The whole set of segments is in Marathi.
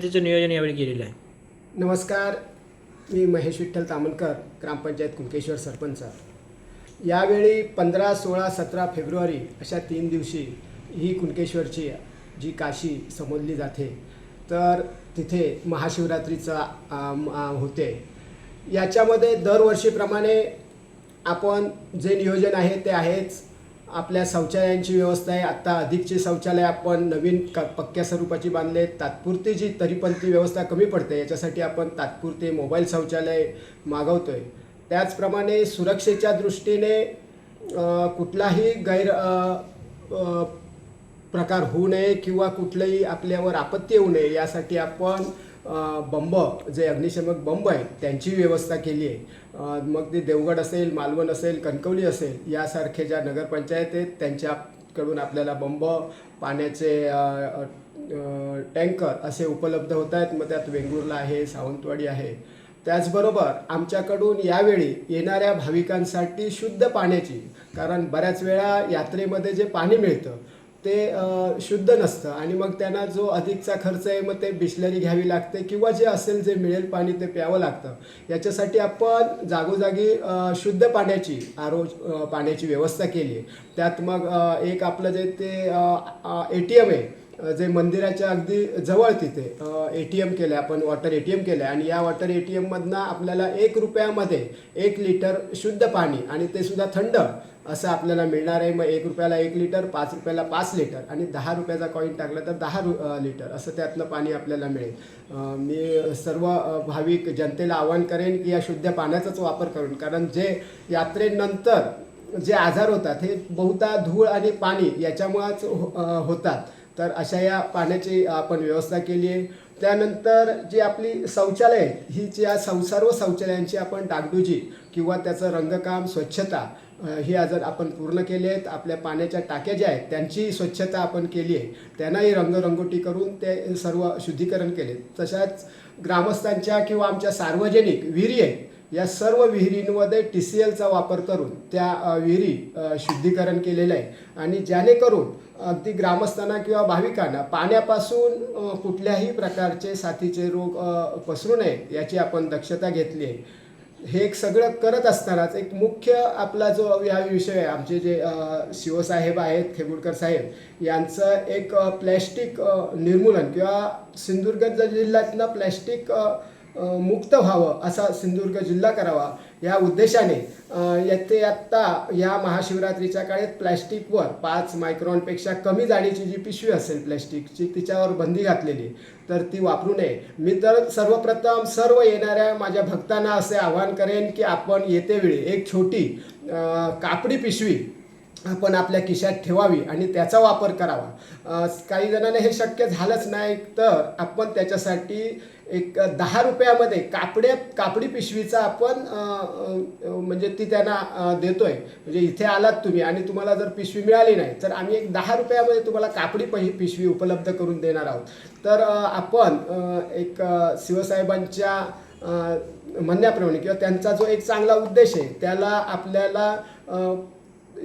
त्याचं नियोजन यावेळी केलेलं आहे. नमस्कार मी महेश विठ्ठल तामनकर ग्रामपंचायत कुंकेश्वर सरपंच. यावेळी पंधरा सोळा सतरा फेब्रुवारी अशा तीन दिवशी ही कुणकेश्वरची जी काशी समजली जाते तर तिथे महाशिवरात्रीचा होते. याच्यामध्ये दरवर्षीप्रमाणे आपण जे नियोजन आहे ते आहेच. आपल्या शौचालयांची व्यवस्था आहे. आत्ता अधिकचे शौचालय आपण नवीन क पक्क्या स्वरूपाची बांधले तात्पुरती जी तरी पण ती व्यवस्था कमी पडते. याच्यासाठी आपण तात्पुरते मोबाईल शौचालय मागवतो आहे त्याचप्रमाणे सुरक्षेच्या दृष्टीने कुठलाही गैर प्रकार होऊ नये किंवा कुठलंही आपल्यावर आपत्ती येऊ नये यासाठी आपण बंब जे अग्निशमक बंब आहेत त्यांची व्यवस्था केली आहे. मग ते देवगड असेल मालवण असेल कणकवली असेल यासारखे ज्या नगरपंचायत आहेत त्यांच्याकडून आपल्याला बंब पाण्याचे टँकर असे उपलब्ध होत आहेत. मग त्यात वेंगुर्ला आहे सावंतवाडी आहे. त्याचबरोबर आमच्याकडून यावेळी येणाऱ्या भाविकांसाठी शुद्ध पाण्याची कारण बऱ्याच वेळा यात्रेमध्ये जे पाणी मिळतं ते शुद्ध नसतं. आणि मग त्यांना जो अधिकचा खर्च आहे मग ते बिस्लरी घ्यावी लागते किंवा जे असेल जे मिळेल पाणी ते प्यावं लागतं. याच्यासाठी आपण जागोजागी शुद्ध पाण्याची आरो पाण्याची व्यवस्था केली आहे. त्यात मग एक आपलं जे ते ए टी एम आहे जे मंदिराच्या अगदी जवळ तिथे ए टी एम केलं आहे आपण वॉटर ए टी एम केलं आहे आणि या वॉटर ए टी एममधनं आपल्याला एक रुपयामध्ये एक लिटर शुद्ध पाणी आणि ते सुद्धा थंड असं आपल्याला मिळणार आहे. मग एक रुपयाला एक लिटर पाच रुपयाला पाच लिटर आणि दहा रुपयाचा कॉईन टाकला तर दहा रु लिटर असं त्यातलं पाणी आपल्याला मिळेल. मी सर्व भाविक जनतेला आवाहन करेन की या शुद्ध पाण्याचाच वापर करून कारण जे यात्रेनंतर जे आजार होतात हे बहुधा धूळ आणि पाणी याच्यामुळंच हो- होतात. तर अशा या पाण्याची आपण व्यवस्था केली आहे. त्यानंतर जी आपली शौचालय आहेत, ही जी या सौ सर्व शौचालयांची आपण डागडुजी किंवा त्याचं रंगकाम स्वच्छता हे ही आपण पूर्ण केली आहेत. आपल्या पाण्याच्या टाक्या ज्या आहेत त्यांची स्वच्छता आपण केली आहे. त्यांनाही रंगरंगोटी करून ते सर्व शुद्धीकरण केले. तशाच ग्रामस्थांच्या किंवा आमच्या सार्वजनिक विहिरी आहेत या सर्व विहिरींमध्ये टी सी एलचा वापर करून त्या विहिरी शुद्धीकरण केलेलं आहे. आणि जेणेकरून अगदी ग्रामस्थांना किंवा भाविकांना पाण्यापासून कुठल्याही प्रकारचे साथीचे रोग पसरू नयेत याची आपण दक्षता घेतली आहे. हे एक सगळं करत असतानाच एक मुख्य आपला जो या विषय आहे आमचे जे शिवसाहेब आहेत खेगुडकर साहेब यांचं एक प्लॅस्टिक निर्मूलन किंवा सिंधुदुर्ग जिल्ह्यातनं प्लॅस्टिक मुक्त व्हावं असा सिंधुदुर्ग जिल्हा करावा या उद्देशाने येथे आत्ता या महाशिवरात्रीच्या काळात प्लॅस्टिकवर पाच मायक्रॉनपेक्षा कमी जाडीची जी पिशवी असेल प्लॅस्टिकची तिच्यावर बंदी घातलेली तर ती वापरू नये. मी तर सर्वप्रथम सर्व येणाऱ्या माझ्या भक्तांना असे आवाहन करेन की आपण येते वेळी एक छोटी कापडी पिशवी आपण आपल्या खिशात ठेवावी आणि त्याचा वापर करावा. काही जणांना हे शक्य झालंच नाही तर आपण त्याच्यासाठी एक दहा रुपयामध्ये कापडे कापडी पिशवीचा आपण म्हणजे ती त्यांना देतो आहे म्हणजे इथे आलात तुम्ही आणि तुम्हाला जर पिशवी मिळाली नाही तर आम्ही एक दहा रुपयामध्ये तुम्हाला कापडी पहि पिशवी उपलब्ध करून देणार आहोत. तर आपण एक शिवसाहेबांच्या म्हणण्याप्रमाणे किंवा त्यांचा जो एक चांगला उद्देश आहे त्याला आपल्याला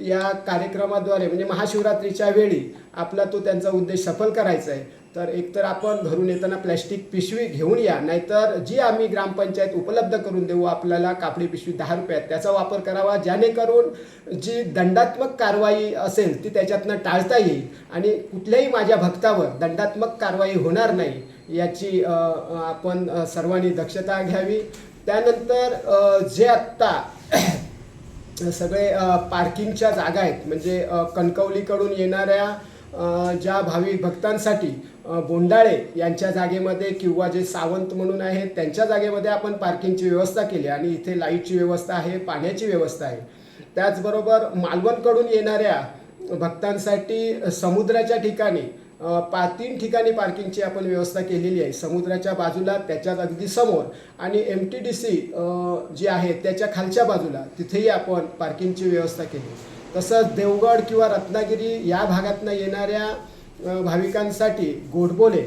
या कार्यक्रमाद्वारे म्हणजे महाशिवरात्रीच्या वेळी आपला तो त्यांचा उद्देश सफल करायचा आहे. तर एकतर आपण घरून येताना प्लॅस्टिक पिशवी घेऊन या नाहीतर जी आम्ही ग्रामपंचायत उपलब्ध करून देऊ आपल्याला कापडी पिशवी दहा रुपयात त्याचा वापर करावा जेणेकरून जी दंडात्मक कारवाई असेल ती त्याच्यातनं टाळता येईल. आणि कुठल्याही माझ्या भक्तावर दंडात्मक कारवाई होणार नाही याची आपण सर्वांनी दक्षता घ्यावी. त्यानंतर जे आत्ता सगळे पार्किंगच्या जागा आहेत. म्हणजे कणकवलीकडून येणाऱ्या ज्या भाविक भक्तांसाठी बोंडाळे यांच्या जागेमध्ये किंवा जे सावंत म्हणून आहेत त्यांच्या जागेमध्ये आपण पार्किंगची व्यवस्था केली आणि इथे लाईटची व्यवस्था आहे पाण्याची व्यवस्था आहे. त्याचबरोबर मालवणकडून येणाऱ्या भक्तांसाठी समुद्राच्या ठिकाणी पा तीन ठिकाणी पार्किंगची आपण व्यवस्था केलेली आहे. समुद्राच्या बाजूला त्याच्यात अगदी समोर आणि M T D C G आहे त्याच्या खालच्या बाजूला तिथेही आपण पार्किंगची व्यवस्था केली. तसंच देवगड किंवा रत्नागिरी या भागातनं येणाऱ्या भाविकांसाठी गोडबोले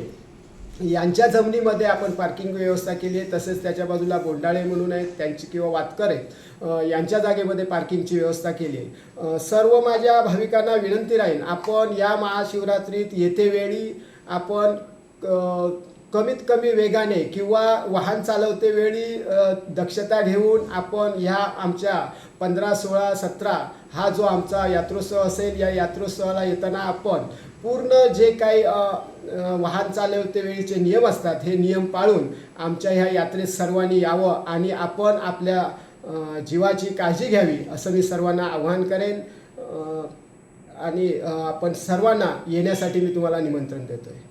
यांच्या जमिनीमध्ये आपण पार्किंग व्यवस्था केली आहे तसेच त्याच्या बाजूला बोंडाळे म्हणून आहेत त्यांची किंवा वातकर आहेत यांच्या जागेमध्ये पार्किंगची व्यवस्था केली आहे. सर्व माझ्या भाविकांना विनंती राहील आपण या महाशिवरात्रीत येते वेळी आपण कमीत कमी वेगाने किंवा वाहन चालवते वेळी दक्षता घेऊन आपण ह्या आमच्या पंधरा सोळा सतरा हा जो आमचा यात्रोत्सव असेल या यात्रोत्सवाला येताना आपण पूर्ण जे काही वाहन चालवते वेळीचे नियम असतात हे नियम पाळून आमच्या ह्या यात्रेत सर्वांनी यावं आणि आपण आपल्या जीवाची काळजी घ्यावी असं मी सर्वांना आवाहन करेन. आणि आपण सर्वांना येण्यासाठी मी तुम्हाला निमंत्रण देतो आहे